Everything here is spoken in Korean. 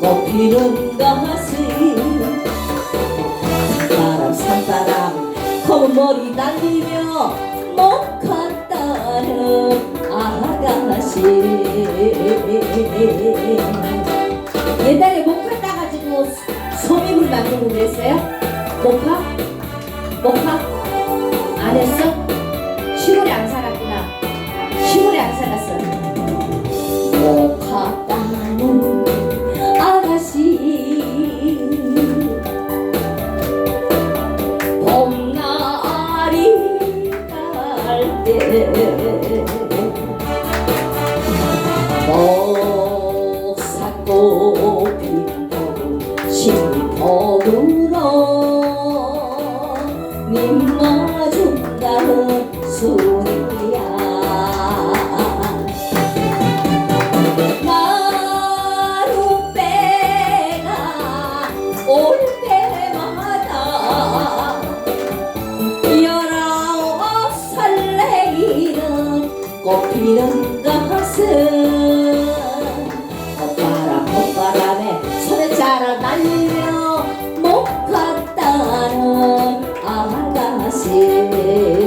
꽃피는 가슴. 바람 산바람 검은 머리 날리며 못 갔다는 옛날에 목화 따가지고 소미물 만들고 그랬어요? 목화? 목화? 안 했어? 시골에 안 살았구나 시골에 안 살았어 목화 따는 아가씨 봄날이 갈때 님마준다는 소리야. 나룻배가 올 때마다 열아홉 설레이는 꽃피는 가슴 você.